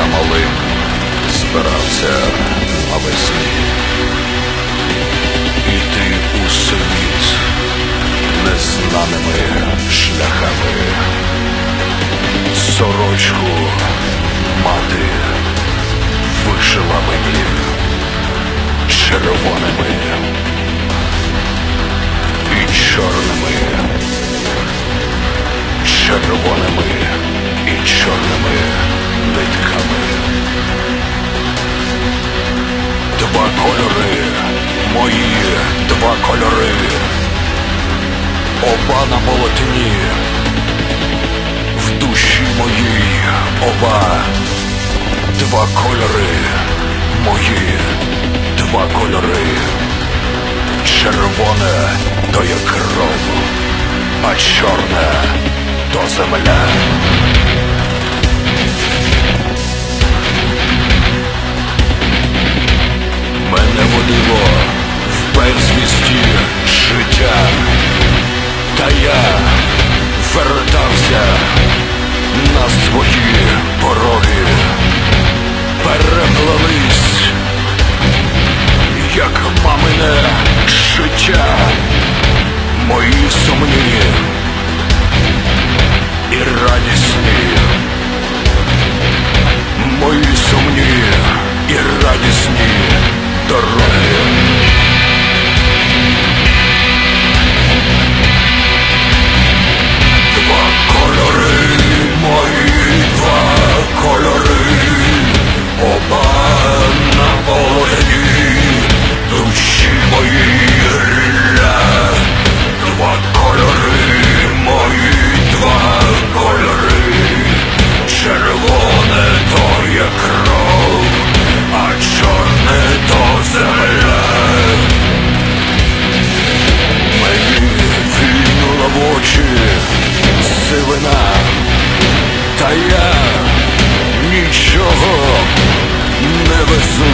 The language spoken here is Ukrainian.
малим збирався навесні. Іти у світ незнаними шляхами. Сорочку мати вишила мені червоними і чорними, червоними і чорними нитками. Два кольори, мої два кольори, оба на полотні, в душі моїй оба, два кольори, мої два кольори. Червоне то є кров, а чорне то земля. Свої пороги, переплелись та я нічого не везу